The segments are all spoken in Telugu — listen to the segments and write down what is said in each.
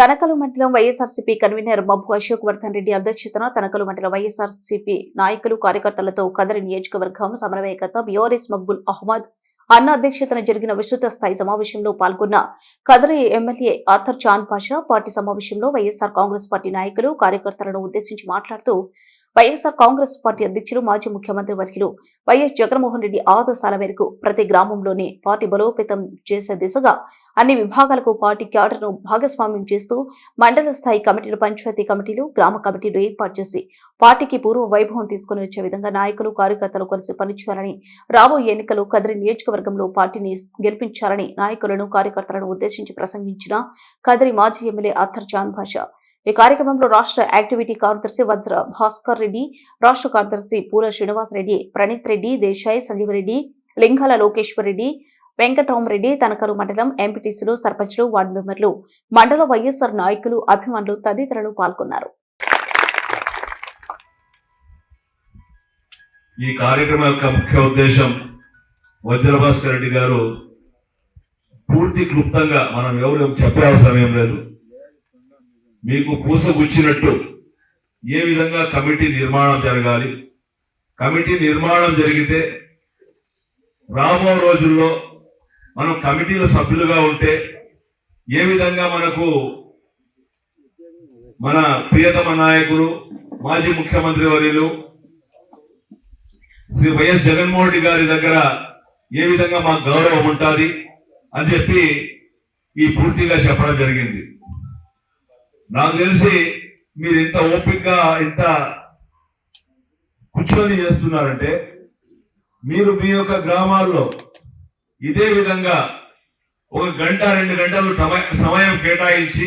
తనకలు మండలం వైఎస్ఆర్సీపీ కన్వీనర్ మబ్బు అశోక్ వర్ధన్ రెడ్డి అధ్యక్షతన తనకలు మండలం వైఎస్ఆర్సీపీ నాయకులు కార్యకర్తలతో కదరి నియోజకవర్గం సమన్వయకర్త బిఆర్ఎస్ మక్బుల్ అహ్మద్ అన్న అధ్యక్షతన జరిగిన విస్తృత స్థాయి సమావేశంలో పాల్గొన్న కదరి ఎమ్మెల్యే ఆథర్ చాంద్ పాషా పార్టీ సమావేశంలో వైఎస్ఆర్ కాంగ్రెస్ పార్టీ నాయకులు కార్యకర్తలను ఉద్దేశించి మాట్లాడుతూ వైఎస్ఆర్ కాంగ్రెస్ పార్టీ అధ్యక్షులు మాజీ ముఖ్యమంత్రి వర్యులు వైఎస్ జగన్మోహన్ రెడ్డి ఆదేశాల మేరకు ప్రతి గ్రామంలోనే పార్టీ బలోపేతం చేసే దిశగా అన్ని విభాగాలకు పార్టీ క్యాడర్ను భాగస్వామ్యం చేస్తూ మండల స్థాయి కమిటీలు పంచాయతీ కమిటీలు గ్రామ కమిటీలు ఏర్పాటు చేసి పార్టీకి పూర్వ వైభవం తీసుకుని వచ్చే విధంగా నాయకులు కార్యకర్తలు కలిసి పనిచేయాలని రాబోయే ఎన్నికలు కదిరి నియోజకవర్గంలో పార్టీని గెలిపించాలని నాయకులను కార్యకర్తలను ఉద్దేశించి ప్రసంగించిన కదిరి మాజీ ఎమ్మెల్యే అత్తర్ చాన్ భాష ఈ కార్యక్రమంలో రాష్ట్ర యాక్టివిటీ కార్యదర్శి వజ్ర భాస్కర్ రెడ్డి రాష్ట్ర కార్యదర్శి పూల శ్రీనివాస్ రెడ్డి ప్రణీత్ రెడ్డి దేశాయ్ సంజీవ్ రెడ్డి లింగాల లోకేశ్వర్ రెడ్డి వెంకటరామరెడ్డి తనకరు మండలం ఎంపీటీసీలు సర్పంచ్లు వార్డు మెంబర్లు మండల వైఎస్ఆర్ నాయకులు అభిమానులు తదితరులు పాల్గొన్నారు. ఈ కార్యక్రమం యొక్క ముఖ్య ఉద్దేశం వజ్రభాస్కర్ రెడ్డి గారు పూర్తి క్లుప్తంగా మనం ఎవరు చెప్పే అవసరం ఏం లేదు. మీకు పూసగుచ్చినట్టు ఏ విధంగా కమిటీ నిర్మాణం జరగాలి? కమిటీ నిర్మాణం జరిగితే రాబో రోజుల్లో మనం కమిటీలో సభ్యులుగా ఉంటే ఏ విధంగా మనకు మన ప్రియతమ నాయకులు మాజీ ముఖ్యమంత్రి వర్యులు శ్రీ వైఎస్ జగన్మోహన్ రెడ్డి గారి దగ్గర ఏ విధంగా మాకు గౌరవం ఉంటుంది అని చెప్పి ఈ పూర్తిగా చెప్పడం జరిగింది. నాకు తెలిసి మీరు ఇంత ఓపికగా ఇంత కూర్చొని చేస్తున్నారంటే మీరు మీ యొక్క గ్రామాల్లో ఇదే విధంగా ఒక గంట రెండు గంటలు సమయం కేటాయించి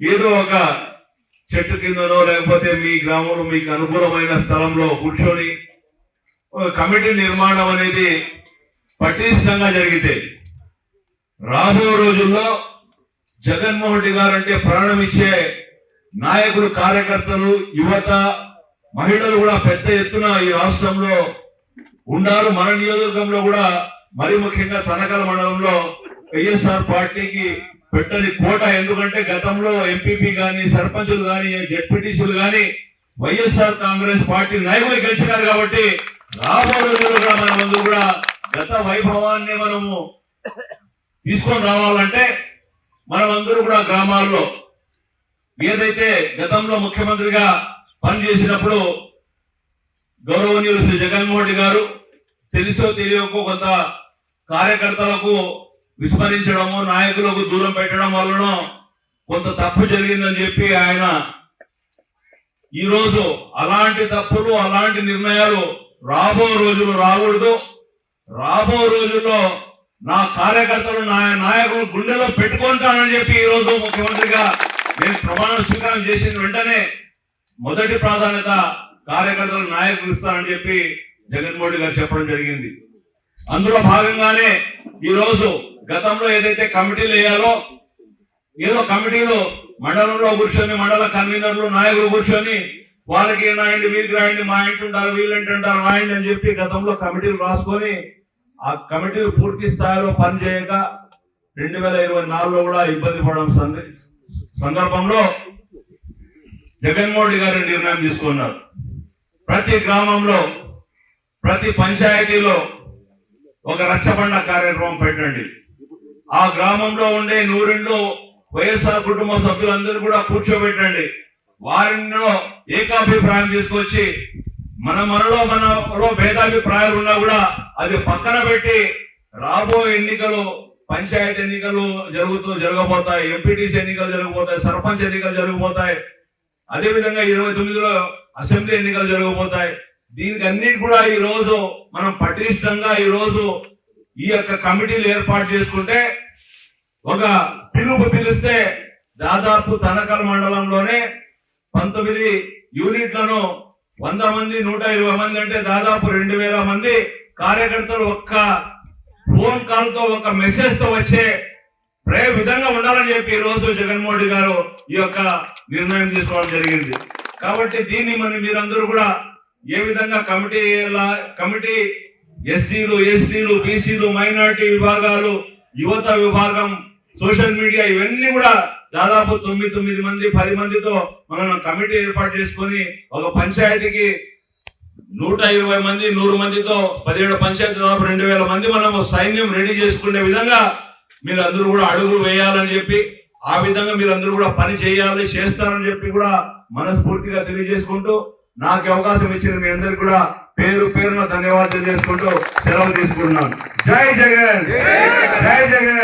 ఏదో ఒక చెట్టు కిందనో లేకపోతే మీ గ్రామంలో మీకు అనుకూలమైన స్థలంలో కూర్చొని ఒక కమిటీ నిర్మాణం అనేది పటిష్టంగా జరిగితే రాబో రోజుల్లో జగన్మోహన్ రెడ్డి గారు అంటే ప్రాణం ఇచ్చే నాయకులు కార్యకర్తలు యువత మహిళలు కూడా పెద్ద ఎత్తున ఈ రాష్ట్రంలో ఉన్నారు మన నియోజకవర్గంలో కూడా మరి ముఖ్యంగా తనకల మండలంలో వైఎస్ఆర్ పార్టీకి పెట్టని కోట. ఎందుకంటే గతంలో ఎంపీపీ కానీ సర్పంచులు కానీ జెడ్పీటీసీలు కానీ వైఎస్ఆర్ కాంగ్రెస్ పార్టీ నాయకులు గెలిచినారు కాబట్టి రాబోయే కూడా మన ముందు కూడా గత వైభవాన్ని మనము తీసుకొని రావాలంటే మనమందరూ కూడా గ్రామాల్లో ఏదైతే గతంలో ముఖ్యమంత్రిగా పనిచేసినప్పుడు గౌరవనీయులు శ్రీ జగన్మోహన్ రెడ్డి గారు తెలుసో తెలియకో కొంత కార్యకర్తలకు విస్మరించడము నాయకులకు దూరం పెట్టడం వలన కొంత తప్పు జరిగిందని చెప్పి ఆయన ఈ రోజు అలాంటి తప్పులు అలాంటి నిర్ణయాలు రాబో రోజులు రాకూడదు. రాబో రోజుల్లో నా కార్యకర్తలు నా నాయకులు గుండెలో పెట్టుకుంటానని చెప్పి ఈ రోజు ముఖ్యమంత్రిగా నేను ప్రమాణ స్వీకారం చేసిన వెంటనే మొదటి ప్రాధాన్యత కార్యకర్తలు నాయకులు ఇస్తానని చెప్పి జగన్మోహన్ గారు చెప్పడం జరిగింది. అందులో భాగంగానే ఈ రోజు గతంలో ఏదైతే కమిటీలు వేయాలో ఏదో కమిటీలు మండలంలో కూర్చొని మండల కన్వీనర్లు నాయకులు కూర్చొని వాళ్ళకి రాయండి వీరికి రాయండి మా ఇంటి ఉంటారు వీళ్ళంటి ఉంటారు రాయండి అని చెప్పి గతంలో కమిటీలు రాసుకొని ఆ కమిటీలు పూర్తి స్థాయిలో పనిచేయక రెండు వేల ఇరవై నాలుగులో కూడా ఇబ్బంది పడడం సంద- సందర్భంలో జగన్మోహన్ మోడీ గారు నిర్ణయం తీసుకున్నారు. ప్రతి గ్రామంలో ప్రతి పంచాయతీలో ఒక రచ్చబండ కార్యక్రమం పెట్టండి. ఆ గ్రామంలో ఉండే నూరెండు వైఎస్ఆర్ కుటుంబ సభ్యులందరూ కూడా కూర్చోబెట్టండి. వారిలో ఏకాభిప్రాయం తీసుకొచ్చి మన మనలో మనలో భేదాభిప్రాయాలు ఉన్నా కూడా అది పక్కన పెట్టి రాబోయే ఎన్నికలు పంచాయతీ ఎన్నికలు జరుగుతూ జరగబోతాయి ఎంపీటీసీ ఎన్నికలు జరగబోతాయి సర్పంచ్ ఎన్నికలు జరగబోతాయి. అదే విధంగా ఇరవై తొమ్మిదిలో అసెంబ్లీ ఎన్నికలు జరగబోతాయి. దీనికి అన్నిటి కూడా ఈ రోజు మనం పటిష్టంగా ఈ రోజు ఈ యొక్క కమిటీలు ఏర్పాటు చేసుకుంటే ఒక పిలుపు పిలిస్తే దాదాపు తనకల మండలంలోనే పంతొమ్మిది యూనిట్లను వంద మంది నూట ఇరవై మంది అంటే దాదాపు రెండు వేల మంది కార్యకర్తలు ఒక్క ఫోన్ కాల్తో ఒక మెసేజ్తో వచ్చే ప్రే విధంగా ఉండాలని చెప్పి ఈ రోజు జగన్మోహన్ గారు ఈ యొక్క నిర్ణయం తీసుకోవడం జరిగింది. కాబట్టి దీన్ని మరి మీరందరూ కూడా ఏ విధంగా కమిటీ కమిటీ ఎస్సీలు ఎస్టీలు బీసీలు మైనారిటీ విభాగాలు యువత విభాగం సోషల్ మీడియా ఇవన్నీ కూడా దాదాపు తొమ్మిది తొమ్మిది మంది పది మందితో మనం కమిటీ ఏర్పాటు చేసుకొని ఒక పంచాయతీకి నూట ఇరవై మంది నూరు మందితో పదిహేడు పంచాయతీ దాదాపు రెండు వేల మంది మనం సైన్యం రెడీ చేసుకునే విధంగా మీరు అందరూ కూడా అడుగులు వేయాలని చెప్పి ఆ విధంగా మీరు అందరూ కూడా పని చేయాలి చేస్తారని చెప్పి కూడా మనస్ఫూర్తిగా తెలియజేసుకుంటూ నాకు అవకాశం ఇచ్చిన మీ అందరికి కూడా పేరు పేరున ధన్యవాదాలు చేసుకుంటూ సెలవు తీసుకుంటున్నాను. జై జగన్! జై జగన్!